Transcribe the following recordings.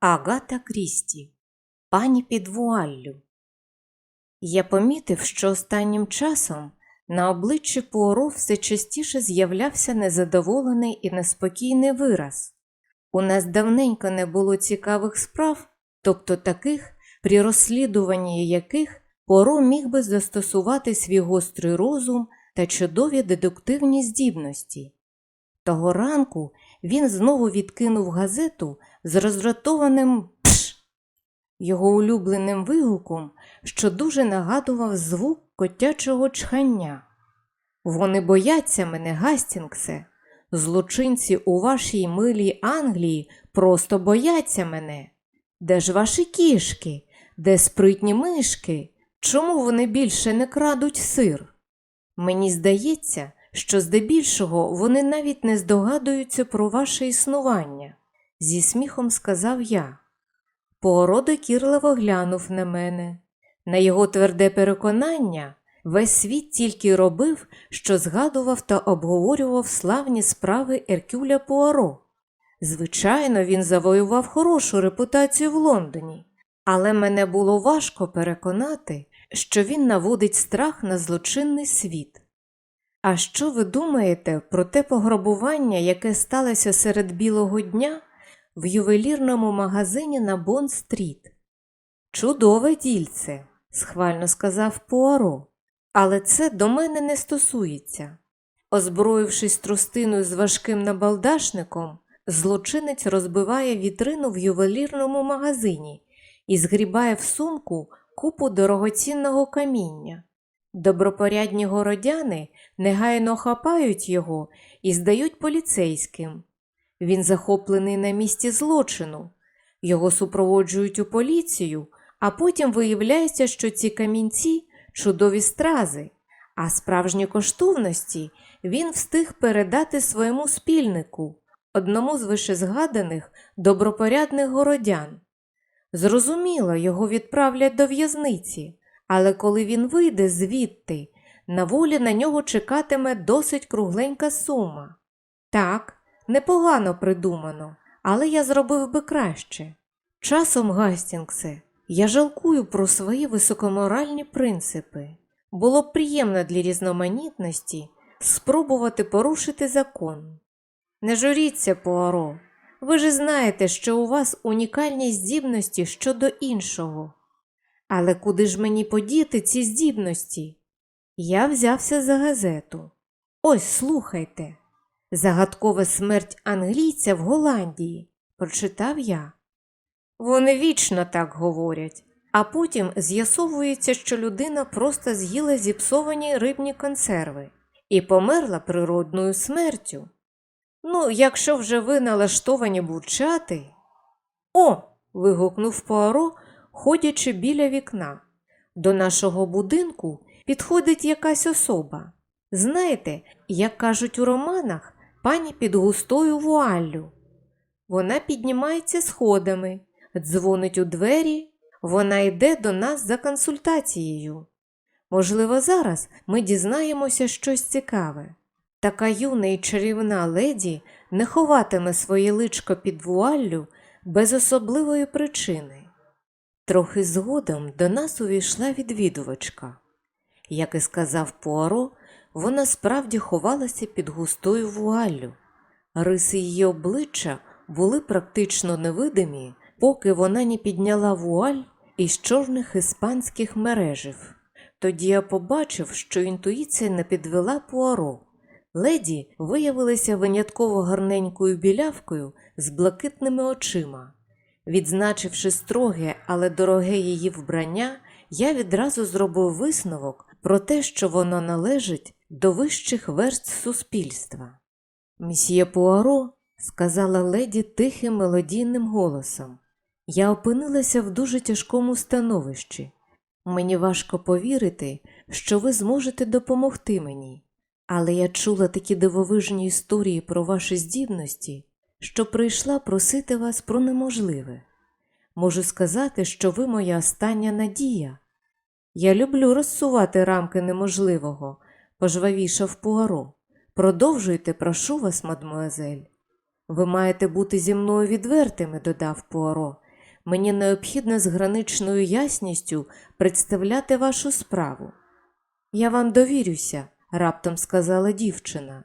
Агата Крісті, пані під вуаллю. Я помітив, що останнім часом на обличчі Пуаро все частіше з'являвся незадоволений і неспокійний вираз. У нас давненько не було цікавих справ, тобто таких, при розслідуванні яких Пуаро міг би застосувати свій гострий розум та чудові дедуктивні здібності. Того ранку він знову відкинув газету з роздратованим пш, його улюбленим вигуком, що дуже нагадував звук котячого чхання. Вони бояться мене, Гастінгсе. Злочинці у вашій милій Англії просто бояться мене. Де ж ваші кішки? Де спритні мишки? Чому вони більше не крадуть сир? Мені здається, що здебільшого вони навіть не здогадуються про ваше існування, зі сміхом сказав я. Пуаро докірливо глянув на мене. На його тверде переконання, весь світ тільки робив, що згадував та обговорював славні справи Еркюля Пуаро. Звичайно, він завоював хорошу репутацію в Лондоні, але мене було важко переконати, що він наводить страх на злочинний світ. А що ви думаєте про те пограбування, яке сталося серед білого дня в ювелірному магазині на Бонн-стріт? Чудове дільце, схвально сказав Пуаро, але це до мене не стосується. Озброївшись тростиною з важким набалдашником, злочинець розбиває вітрину в ювелірному магазині і згрібає в сумку купу дорогоцінного каміння. Добропорядні городяни негайно хапають його і здають поліцейським. Він захоплений на місці злочину. Його супроводжують у поліцію, а потім виявляється, що ці камінці чудові стрази, а справжні коштовності він встиг передати своєму спільнику, одному з вишезгаданих добропорядних городян. Зрозуміло, його відправлять до в'язниці, але коли він вийде звідти, на волі на нього чекатиме досить кругленька сума. Так, непогано придумано, але я зробив би краще. Часом, Гастінгсе, я жалкую про свої високоморальні принципи. Було б приємно для різноманітності спробувати порушити закон. Не журіться, Пуаро. Ви ж знаєте, що у вас унікальні здібності щодо іншого. Але куди ж мені подіти ці здібності? Я взявся за газету. Ось слухайте. Загадкова смерть англійця в Голландії, прочитав я. Вони вічно так говорять, а потім з'ясовується, що людина просто з'їла зіпсовані рибні консерви і померла природною смертю. Ну, якщо вже ви налаштовані бурчати. О. вигукнув Пуаро, ходячи біля вікна. До нашого будинку підходить якась особа. Знаєте, як кажуть у романах, пані під густою вуаллю. Вона піднімається сходами, дзвонить у двері, вона йде до нас за консультацією. Можливо, зараз ми дізнаємося щось цікаве. Така юна і чарівна леді не ховатиме своє личко під вуаллю без особливої причини. Трохи згодом до нас увійшла відвідувачка. Як і сказав Пуаро, вона справді ховалася під густою вуаллю. Риси її обличчя були практично невидимі, поки вона не підняла вуаль із чорних іспанських мережів. Тоді я побачив, що інтуїція не підвела Пуаро. Леді виявилася винятково гарненькою білявкою з блакитними очима. Відзначивши строге, але дороге її вбрання, я відразу зробив висновок про те, що воно належить до вищих верств суспільства. Мсьє Пуаро, сказала леді тихим мелодійним голосом, я опинилася в дуже тяжкому становищі. Мені важко повірити, що ви зможете допомогти мені, але я чула такі дивовижні історії про ваші здібності, що прийшла просити вас про неможливе. Можу сказати, що ви моя остання надія. Я люблю розсувати рамки неможливого, пожвавішав Пуаро. Продовжуйте, прошу вас, мадмуазель. Ви маєте бути зі мною відвертими, додав Пуаро, Мені необхідно з граничною ясністю представляти вашу справу. Я вам довірюся, раптом сказала дівчина.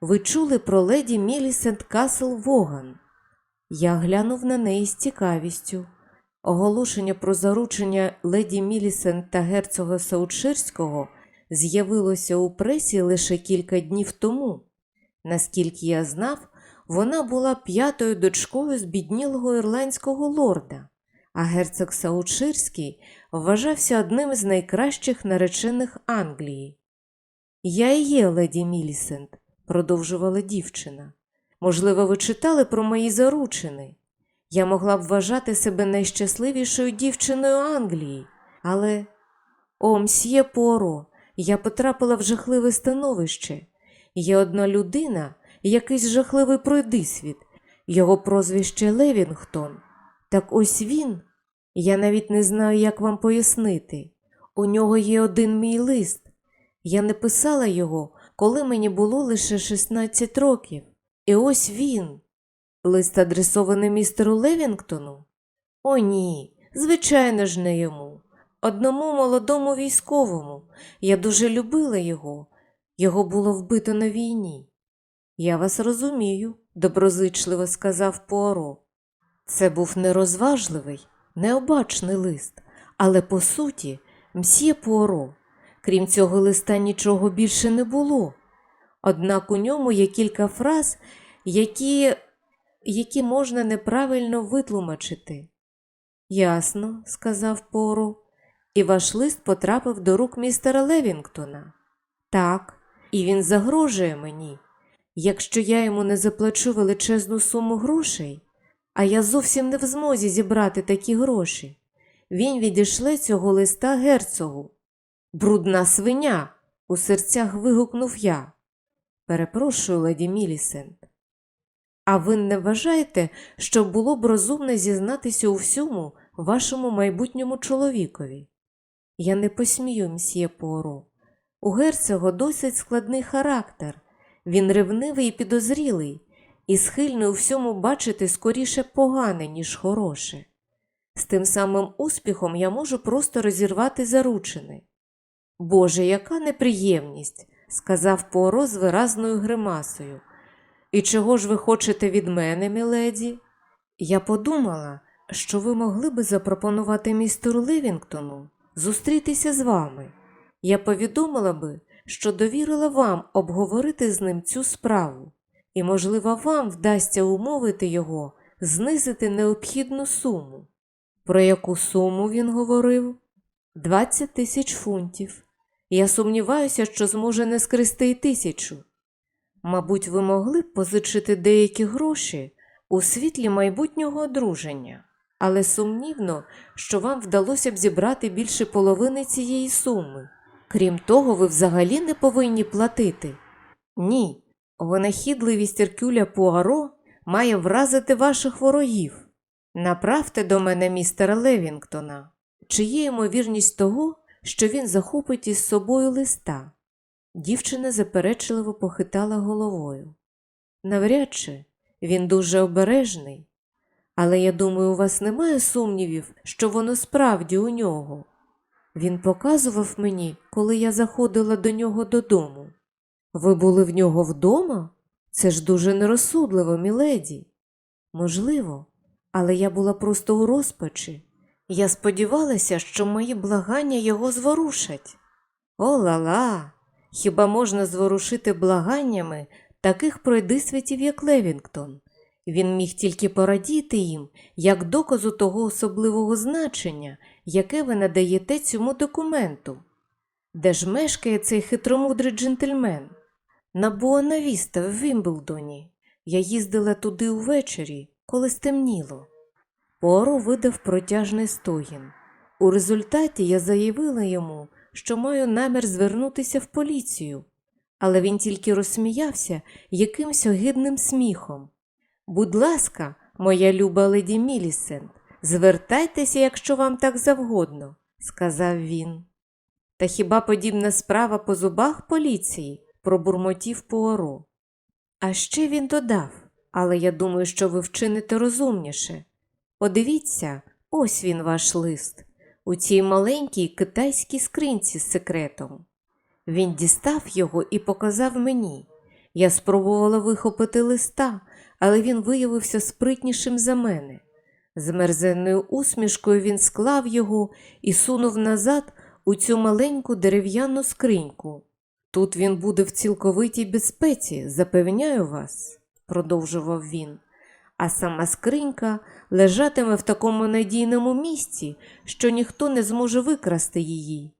Ви чули про леді Мілісент Касл Воган? Я глянув на неї з цікавістю. Оголошення про заручення леді Мілісент та герцога Саудширського з'явилося у пресі лише кілька днів тому. Наскільки я знав, вона була п'ятою дочкою збіднілого ірландського лорда, а герцог Саудширський вважався одним з найкращих наречених Англії. Я і є леді Мілісент, продовжувала дівчина. Можливо, ви читали про мої заручини. Я могла б вважати себе найщасливішою дівчиною Англії, але. О, мсьє Поро, я потрапила в жахливе становище. Є одна людина, якийсь жахливий пройдисвіт, його прозвище Левінгтон. Так ось він. Я навіть не знаю, як вам пояснити. У нього є один мій лист. Я не писала його, коли мені було лише 16 років. І ось він. Лист адресований містеру Левінгтону? О, ні, звичайно ж, не йому. Одному молодому військовому. Я дуже любила його. Його було вбито на війні. Я вас розумію, доброзичливо сказав Пуаро. Це був нерозважливий, необачний лист, але по суті, мсьє Пуаро, крім цього листа нічого більше не було. Однак у ньому є кілька фраз, які, які можна неправильно витлумачити. Ясно, сказав Поро, і ваш лист потрапив до рук містера Левінгтона. Так, і він загрожує мені. Якщо я йому не заплачу величезну суму грошей, а я зовсім не в змозі зібрати такі гроші, він відійшле цього листа герцогу. Брудна свиня. у серцях вигукнув я. Перепрошую, леді Мілісент. А ви не вважаєте, що було б розумно зізнатися у всьому вашому майбутньому чоловікові? Я не посмію, мсьє Поро. У герцога досить складний характер, він ревнивий і підозрілий, і схильний у всьому бачити скоріше погане, ніж хороше. З тим самим успіхом я можу просто розірвати заручини. Боже, яка неприємність, сказав Поро з виразною гримасою. І чого ж ви хочете від мене, міледі? Я подумала, що ви могли би запропонувати містеру Ливінгтону зустрітися з вами. Я повідомила би, що довірила вам обговорити з ним цю справу, і, можливо, вам вдасться умовити його знизити необхідну суму. Про яку суму він говорив? 20 тисяч фунтів. Я сумніваюся, що зможе не скрести й тисячу. Мабуть, ви могли б позичити деякі гроші у світлі майбутнього одруження, але сумнівно, що вам вдалося б зібрати більше половини цієї суми. Крім того, ви взагалі не повинні платити. Ні, винахідливість Еркюля Пуаро має вразити ваших ворогів. Направте до мене містера Левінгтона, чи є ймовірність того, що він захопить із собою листа. Дівчина заперечливо похитала головою. Навряд чи він дуже обережний, але я думаю, у вас немає сумнівів, що воно справді у нього. Він показував мені, коли я заходила до нього додому. Ви були в нього вдома? Це ж дуже нерозсудливо, міледі. Можливо, але я була просто у розпачі. Я сподівалася, що мої благання його зворушать. О ла-ла! Хіба можна зворушити благаннями таких пройдисвітів, як Левінгтон? Він міг тільки порадіти їм як доказу того особливого значення, яке ви надаєте цьому документу. Де ж мешкає цей хитромудрий джентльмен? На Буанавіста в Вімблдоні. Я їздила туди увечері, коли стемніло. Пуаро видав протяжний стогін. У результаті я заявила йому, що маю намір звернутися в поліцію, але він тільки розсміявся якимсь огидним сміхом. Будь ласка, моя люба леді Мілісент, звертайтеся, якщо вам так завгодно, сказав він. Та хіба подібна справа по зубах поліції? пробурмотів Пуаро. А ще він додав, але я думаю, що ви вчините розумніше. Подивіться, ось він ваш лист, у цій маленькій китайській скринці з секретом. Він дістав його і показав мені. Я спробувала вихопити листа, але він виявився спритнішим за мене. З мерзенною усмішкою він склав його і сунув назад у цю маленьку дерев'яну скриньку. Тут він буде в цілковитій безпеці, запевняю вас, продовжував він, а сама скринька лежатиме в такому надійному місці, що ніхто не зможе викрасти її.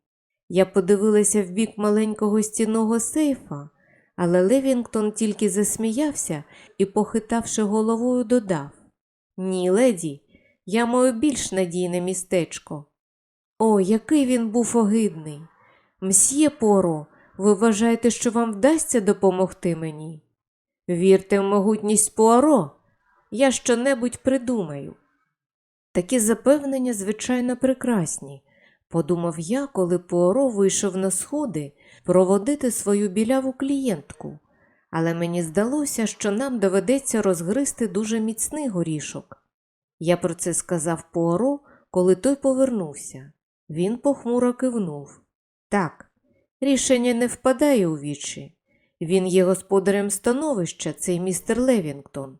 Я подивилася в бік маленького стінного сейфа, але Левінгтон тільки засміявся і, похитавши головою, додав Ні, леді, я маю більш надійне містечко. О, який він був огидний. Мсьє Поро, ви вважаєте, що вам вдасться допомогти мені? Вірте в могутність Пуаро, я щонебудь придумаю. Такі запевнення, звичайно, прекрасні, подумав я, коли Пуаро вийшов на сходи проводити свою біляву клієнтку, але мені здалося, що нам доведеться розгризти дуже міцний горішок. Я про це сказав Пуаро, коли той повернувся. Він похмуро кивнув. Так, рішення не впадає у вічі. Він є господарем становища, цей містер Левінгтон.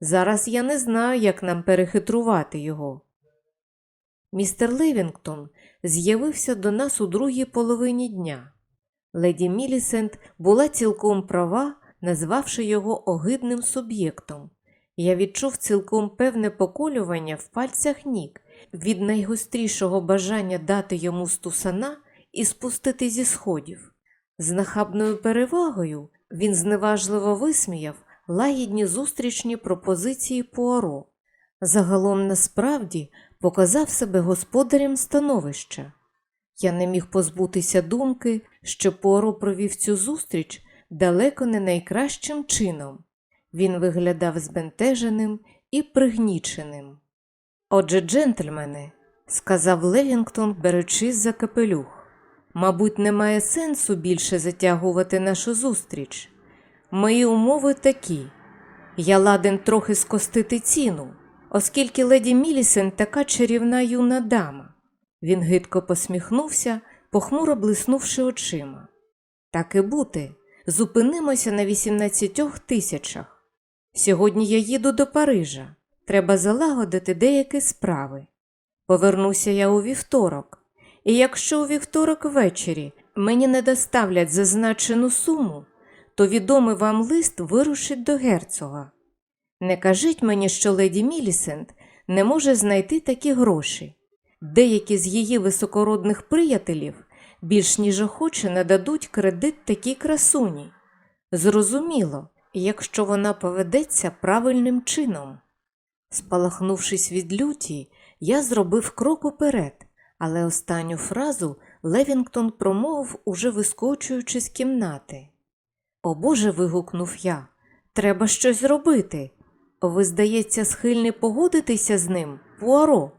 Зараз я не знаю, як нам перехитрувати його. Містер Левінгтон з'явився до нас у другій половині дня. Леді Мілісент була цілком права, назвавши його огидним суб'єктом. Я відчув цілком певне поколювання в пальцях ніг від найгострішого бажання дати йому стусана і спустити зі сходів. З нахабною перевагою він зневажливо висміяв лагідні зустрічні пропозиції Пуаро. Загалом насправді показав себе господарем становища. Я не міг позбутися думки, що Пуаро провів цю зустріч далеко не найкращим чином. Він виглядав збентеженим і пригніченим. Отже, джентльмени, сказав Левінгтон, беручись за капелюх, мабуть, немає сенсу більше затягувати нашу зустріч. Мої умови такі. Я ладен трохи скостити ціну, оскільки леді Мілісен така чарівна юна дама. Він гидко посміхнувся, похмуро блиснувши очима. Так і бути, зупинимося на 18 тисячах. Сьогодні я їду до Парижа. Треба залагодити деякі справи. Повернуся я у вівторок, і якщо у вівторок ввечері мені не доставлять зазначену суму, то відомий вам лист вирушить до герцога. Не кажіть мені, що леді Мілісент не може знайти такі гроші. Деякі з її високородних приятелів більш ніж охоче нададуть кредит такій красуні. Зрозуміло, якщо вона поведеться правильним чином. Спалахнувшись від люті, я зробив крок уперед, але останню фразу Левінгтон промовив, уже вискочуючи з кімнати. О Боже. вигукнув я. Треба щось зробити. Ви, здається, схильні погодитися з ним, Пуаро.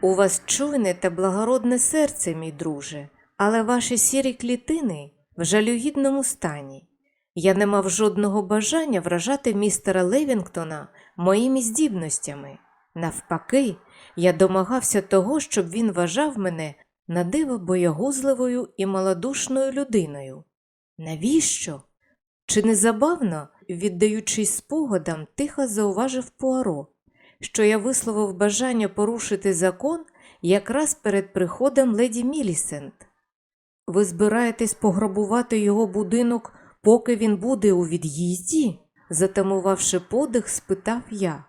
У вас чуйне та благородне серце, мій друже, але ваші сірі клітини в жалюгідному стані. Я не мав жодного бажання вражати містера Левінгтона моїми здібностями. Навпаки, я домагався того, щоб він вважав мене на диво боягузливою і малодушною людиною. Навіщо? Чи не забавно, віддаючись спогадам, тихо зауважив Пуаро, що я висловив бажання порушити закон якраз перед приходом леді Мілісент. Ви збираєтесь пограбувати його будинок, поки він буде у від'їзді? затамувавши подих, спитав я.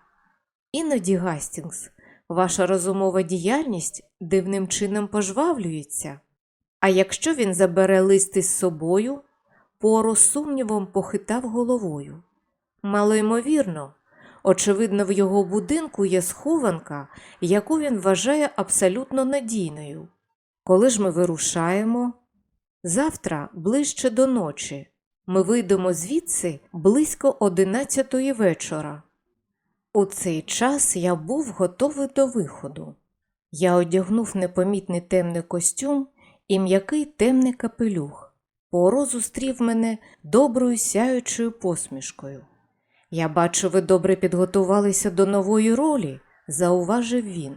Іноді, Гастінгс, ваша розумова діяльність дивним чином пожвавлюється. А якщо він забере лист із собою, Поро сумнівом похитав головою. Малоймовірно, очевидно, в його будинку є схованка, яку він вважає абсолютно надійною. Коли ж ми вирушаємо? Завтра, ближче до ночі, ми вийдемо звідси близько одинадцятої вечора. У цей час я був готовий до виходу. Я одягнув непомітний темний костюм і м'який темний капелюх. Поро зустрів мене доброю сяючою посмішкою. Я бачу, ви добре підготувалися до нової ролі, зауважив він.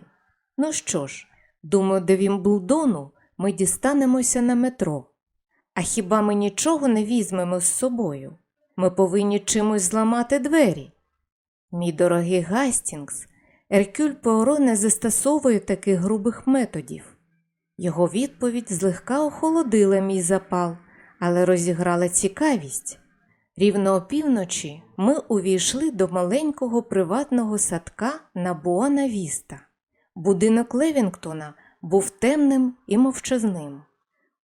Ну що ж, думаю, до Вімблдону ми дістанемося на метро. А хіба ми нічого не візьмемо з собою? Ми повинні чимось зламати двері. Мій дорогий Гастінгс, Еркюль Пуаро не застосовує таких грубих методів. Його відповідь злегка охолодила мій запал, але розіграла цікавість. Рівно опівночі ми увійшли до маленького приватного садка на Буана Віста. Будинок Левінгтона був темним і мовчазним.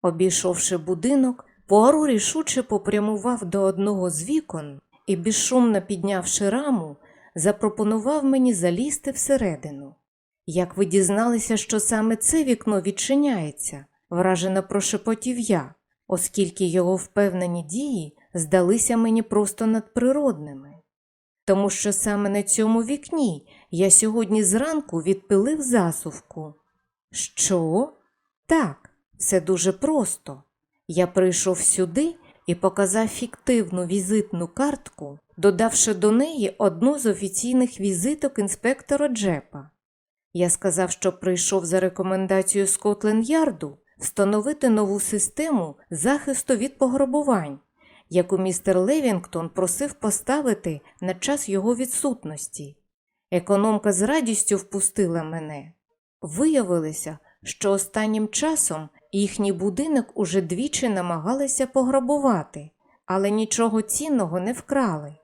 Обійшовши будинок, Пуаро рішуче попрямував до одного з вікон і, безшумно піднявши раму, запропонував мені залізти всередину. Як ви дізналися, що саме це вікно відчиняється, вражено прошепотів я, оскільки його впевнені дії здалися мені просто надприродними. Тому що саме на цьому вікні я сьогодні зранку відпилив засувку. Що? Так, це дуже просто. Я прийшов сюди і показав фіктивну візитну картку, додавши до неї одну з офіційних візиток інспектора Джепа. Я сказав, що прийшов за рекомендацією Скотленд-Ярду встановити нову систему захисту від пограбувань, яку містер Левінгтон просив поставити на час його відсутності. Економка з радістю впустила мене. Виявилося, що останнім часом їхній будинок уже двічі намагалися пограбувати, але нічого цінного не вкрали.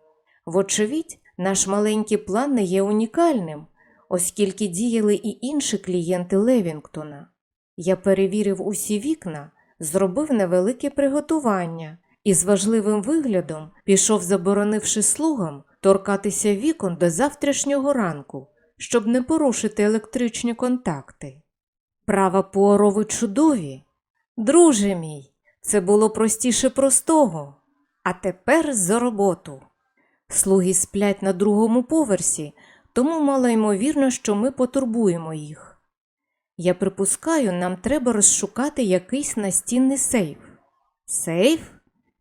Вочевидь, наш маленький план не є унікальним, оскільки діяли і інші клієнти Левінгтона. Я перевірив усі вікна, зробив невелике приготування і з важливим виглядом пішов, заборонивши слугам торкатися вікон до завтрашнього ранку, щоб не порушити електричні контакти. Права Пуарови чудові. Друже мій, це було простіше простого. А тепер за роботу. Слуги сплять на другому поверсі, тому мало ймовірно, що ми потурбуємо їх. Я припускаю, нам треба розшукати якийсь настінний сейф. Сейф?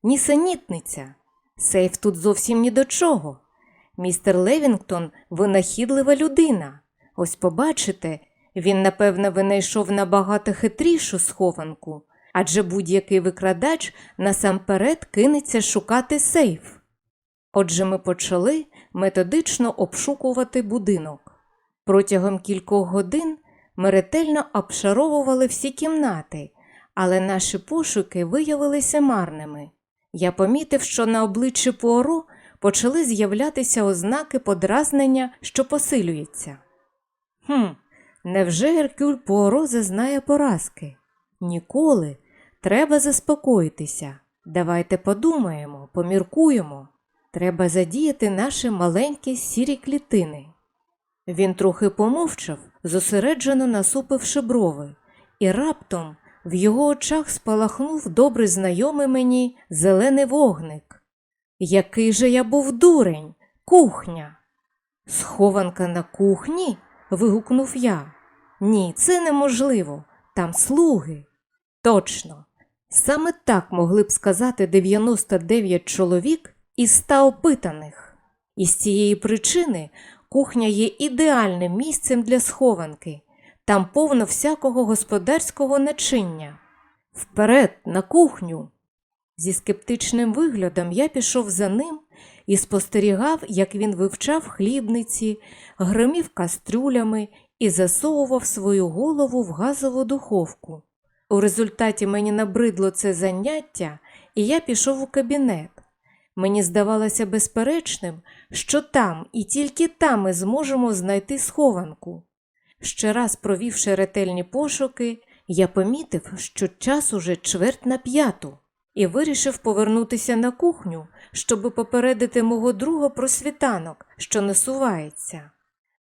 Нісенітниця. Сейф тут зовсім ні до чого. Містер Левінгтон винахідлива людина. Ось побачите, він, напевно, винайшов набагато хитрішу схованку, адже будь-який викрадач насамперед кинеться шукати сейф. Отже, ми почали методично обшукувати будинок. Протягом кількох годин ми ретельно обшаровували всі кімнати, але наші пошуки виявилися марними. Я помітив, що на обличчі Пуаро почали з'являтися ознаки подразнення, що посилюється. Хм, невже Геркюль Пуаро зазнає поразки? Ніколи. Треба заспокоїтися. Давайте подумаємо, поміркуємо. Треба задіяти наші маленькі сірі клітини. Він трохи помовчав, зосереджено насупивши брови, і раптом в його очах спалахнув добре знайомий мені зелений вогник. Який же я був дурень, кухня. Схованка на кухні? Вигукнув я. Ні, це неможливо. Там слуги. Точно. Саме так могли б сказати 99 чоловік із 100 опитаних. І з цієї причини кухня є ідеальним місцем для схованки. Там повно всякого господарського начиння. Вперед, на кухню. Зі скептичним виглядом я пішов за ним і спостерігав, як він вивчав хлібниці, гримів кастрюлями і засовував свою голову в газову духовку. У результаті мені набридло це заняття, і я пішов у кабінет. Мені здавалося безперечним, що там і тільки там ми зможемо знайти схованку. Ще раз провівши ретельні пошуки, я помітив, що час уже чверть на п'яту, і вирішив повернутися на кухню, щоби попередити мого друга про світанок, що насувається.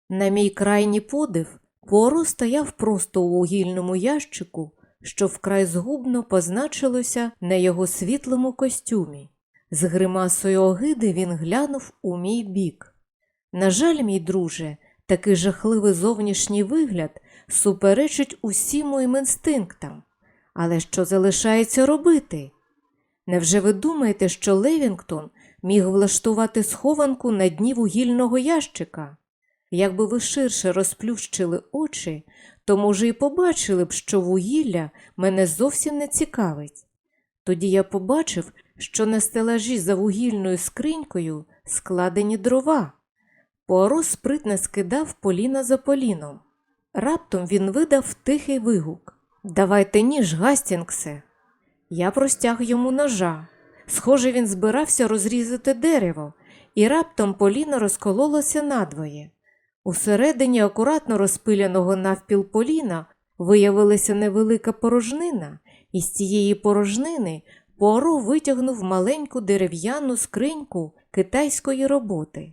На мій крайній подив, Пуаро стояв просто у вугільному ящику, що вкрай згубно позначилося на його світлому костюмі. З гримасою огиди він глянув у мій бік. На жаль, мій друже, такий жахливий зовнішній вигляд суперечить усім моїм інстинктам. Але що залишається робити? Невже ви думаєте, що Левінгтон міг влаштувати схованку на дні вугільного ящика? Якби ви ширше розплющили очі, то, може, і побачили б, що вугілля мене зовсім не цікавить. Тоді я побачив, що на стелажі за вугільною скринькою складені дрова. Пуаро спритно скидав поліна за поліном. Раптом він видав тихий вигук Давайте ніж, Гастінгсе. Я простяг йому ножа. Схоже, він збирався розрізати дерево, і раптом поліно розкололося надвоє. Усередині акуратно розпиляного навпіл поліна виявилася невелика порожнина, і з цієї порожнини Пуаро витягнув маленьку дерев'яну скриньку китайської роботи.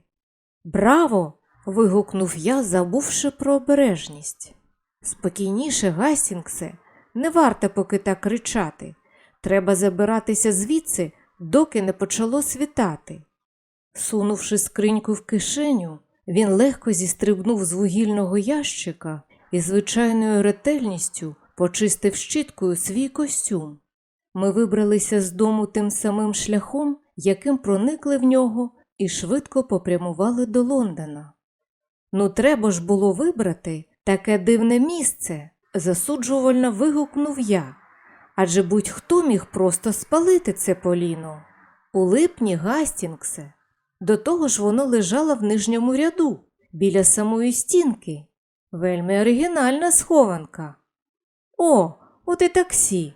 Браво! вигукнув я, забувши про обережність. Спокійніше, Гастінгсе, не варто поки так кричати. Треба забиратися звідси, доки не почало світати. Сунувши скриньку в кишеню, він легко зістрибнув з вугільного ящика і звичайною ретельністю почистив щіткою свій костюм. Ми вибралися з дому тим самим шляхом, яким проникли в нього, і швидко попрямували до Лондона. Ну, треба ж було вибрати таке дивне місце, засуджувально вигукнув я. Адже будь-хто міг просто спалити це поліно. У липні Гастінгсе. До того ж воно лежало в нижньому ряду, біля самої стінки. Вельми оригінальна схованка. О, от і таксі.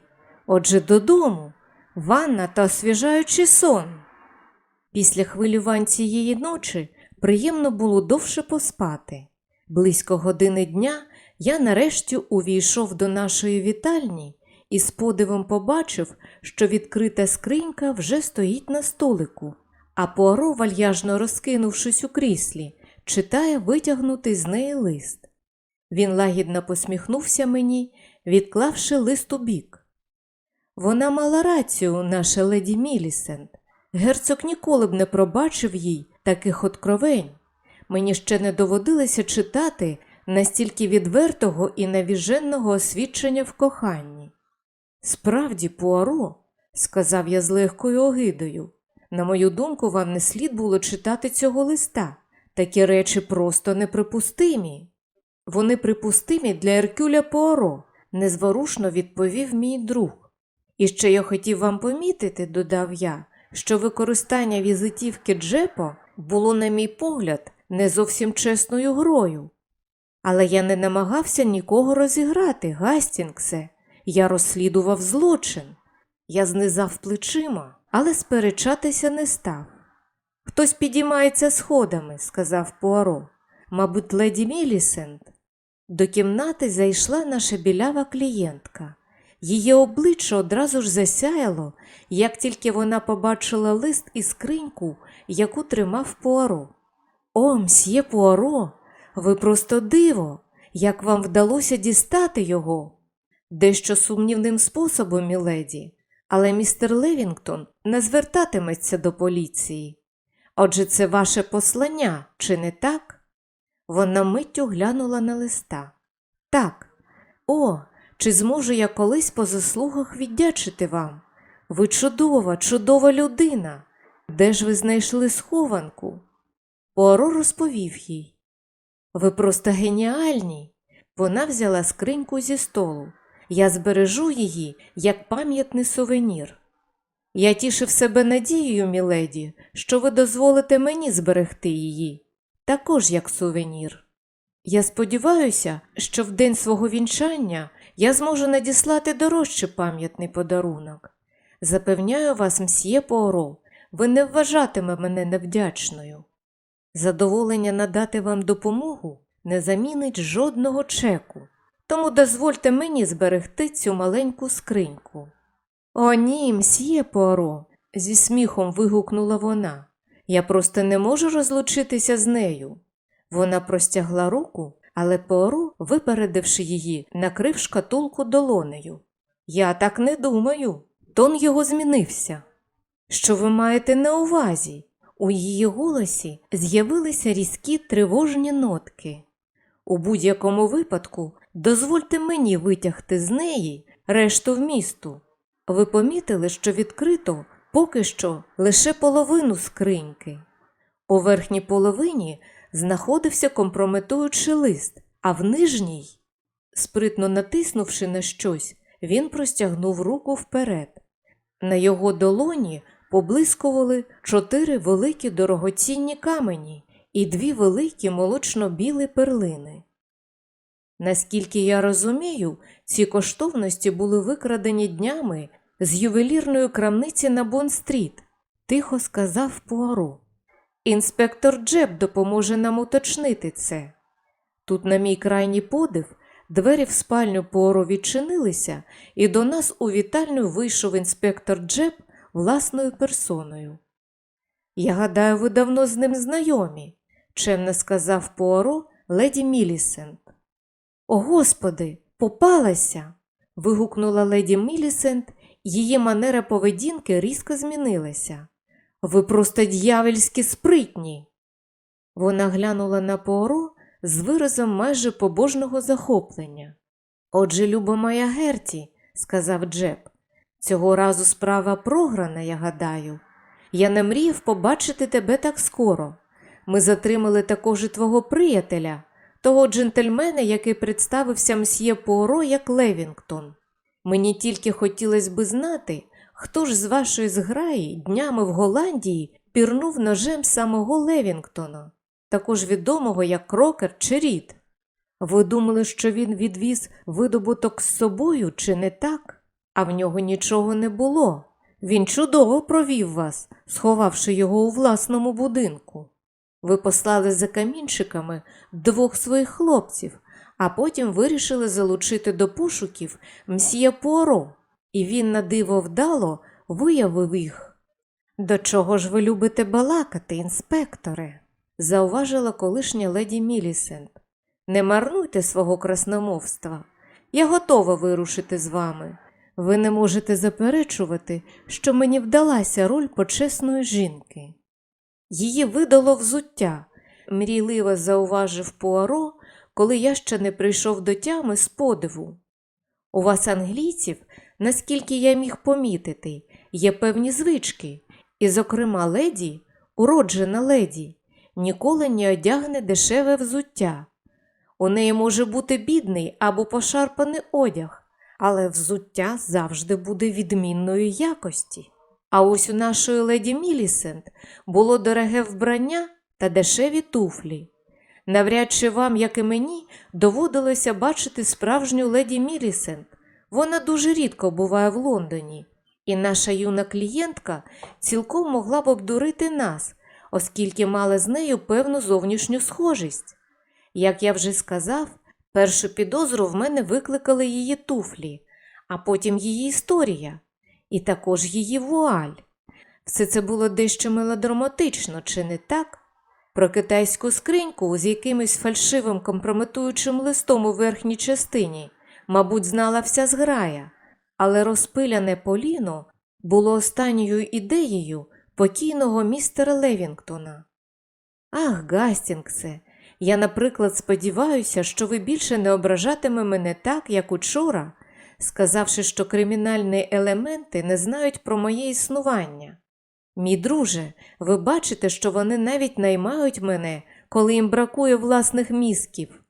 Отже, додому, ванна та освіжаючий сон. Після хвилювань цієї ночі приємно було довше поспати. Близько години дня я нарешті увійшов до нашої вітальні і з подивом побачив, що відкрита скринька вже стоїть на столику, а Пуаро, вальяжно розкинувшись у кріслі, читає витягнутий з неї лист. Він лагідно посміхнувся мені, відклавши лист у бік. Вона мала рацію, наша леді Мілісент. Герцог ніколи б не пробачив їй таких откровень. Мені ще не доводилося читати настільки відвертого і навіженного освідчення в коханні. Справді, Пуаро, сказав я з легкою огидою, на мою думку, вам не слід було читати цього листа. Такі речі просто неприпустимі. Вони припустимі для Еркюля Пуаро, незворушно відповів мій друг. І ще я хотів вам помітити, додав я, що використання візитівки Джепо було, на мій погляд, не зовсім чесною грою. Але я не намагався нікого розіграти, Гастінгсе. Я розслідував злочин. Я знизав плечима, але сперечатися не став. Хтось підіймається сходами, сказав Пуаро. Мабуть, леді Мілісент. До кімнати зайшла наша білява клієнтка. Її обличчя одразу ж засяяло, як тільки вона побачила лист і скриньку, яку тримав Пуаро. О, мсьє Пуаро, ви просто диво, як вам вдалося дістати його. Дещо сумнівним способом, міледі, але містер Левінгтон не звертатиметься до поліції. Отже, це ваше послання, чи не так? Вона миттю глянула на листа. Так, о, чи зможу я колись по заслугах віддячити вам? Ви чудова, чудова людина. Де ж ви знайшли схованку? Пуаро розповів їй. Ви просто геніальні. Вона взяла скриньку зі столу. Я збережу її як пам'ятний сувенір. Я тішив себе надією, міледі, що ви дозволите мені зберегти її, також як сувенір. Я сподіваюся, що в день свого вінчання я зможу надіслати дорожче пам'ятний подарунок. Запевняю вас, мсьє Пуаро, ви не вважатиме мене невдячною. Задоволення надати вам допомогу не замінить жодного чеку, тому дозвольте мені зберегти цю маленьку скриньку. О, ні, мсьє Пуаро, зі сміхом вигукнула вона. Я просто не можу розлучитися з нею. Вона простягла руку, але Пуаро, випередивши її, накрив шкатулку долонею. Я так не думаю. Тон його змінився. Що ви маєте на увазі? У її голосі з'явилися різкі тривожні нотки. У будь-якому випадку дозвольте мені витягти з неї решту в місту. Ви помітили, що відкрито поки що лише половину скриньки. У верхній половині знаходився компрометуючий лист, а в нижній, спритно натиснувши на щось, він простягнув руку вперед. На його долоні поблискували чотири великі дорогоцінні камені і дві великі молочно-білі перлини. Наскільки я розумію, ці коштовності були викрадені днями з ювелірної крамниці на Бон-стріт, тихо сказав Пуаро. Інспектор Джеб допоможе нам уточнити це. Тут, на мій крайній подив, двері в спальню Пуаро відчинилися, і до нас у вітальню вийшов інспектор Джеб власною персоною. Я гадаю, ви давно з ним знайомі, чемно сказав Пуаро леді Мілісент. О, Господи, попалася. вигукнула леді Мілісент, її манера поведінки різко змінилася. Ви просто дьявельськи спритні. Вона глянула на Пуаро з виразом майже побожного захоплення. Отже, люба моя Герті, сказав Джеб, цього разу справа програна, я гадаю. Я не мріяв побачити тебе так скоро. Ми затримали також і твого приятеля, того джентльмена, який представився мсьє Пуаро як Левінгтон. Мені тільки хотілося би знати, хто ж з вашої зграї днями в Голландії пірнув ножем самого Левінгтона, також відомого як Крокер чи Рід. Ви думали, що він відвіз видобуток з собою, чи не так? А в нього нічого не було. Він чудово провів вас, сховавши його у власному будинку. Ви послали за камінчиками двох своїх хлопців, а потім вирішили залучити до пошуків мсьє Пуаро, і він на диво вдало виявив їх. До чого ж ви любите балакати, інспекторе? зауважила колишня леді Мілісент. Не марнуйте свого красномовства. Я готова вирушити з вами. Ви не можете заперечувати, що мені вдалася роль почесної жінки. Її видало взуття, мрійливо зауважив Пуаро, коли я ще не прийшов до тями з подиву. У вас, англійців, наскільки я міг помітити, є певні звички, і, зокрема, леді, уроджена леді, ніколи не одягне дешеве взуття. У неї може бути бідний або пошарпаний одяг, але взуття завжди буде відмінної якості. А ось у нашої леді Мілісент було дороге вбрання та дешеві туфлі. Навряд чи вам, як і мені, доводилося бачити справжню леді Мілісент. Вона дуже рідко буває в Лондоні, і наша юна клієнтка цілком могла б обдурити нас, оскільки мала з нею певну зовнішню схожість. Як я вже сказав, першу підозру в мене викликали її туфлі, а потім її історія, і також її вуаль. Все це було дещо мелодраматично, чи не так? Про китайську скриньку з якимось фальшивим компрометуючим листом у верхній частині, мабуть, знала вся зграя, але розпиляне поліно було останньою ідеєю покійного містера Левінгтона. Ах, Гастінгсе, я, наприклад, сподіваюся, що ви більше не ображатиме мене так, як учора, сказавши, що кримінальні елементи не знають про моє існування. Мій друже, ви бачите, що вони навіть наймають мене, коли їм бракує власних мізків.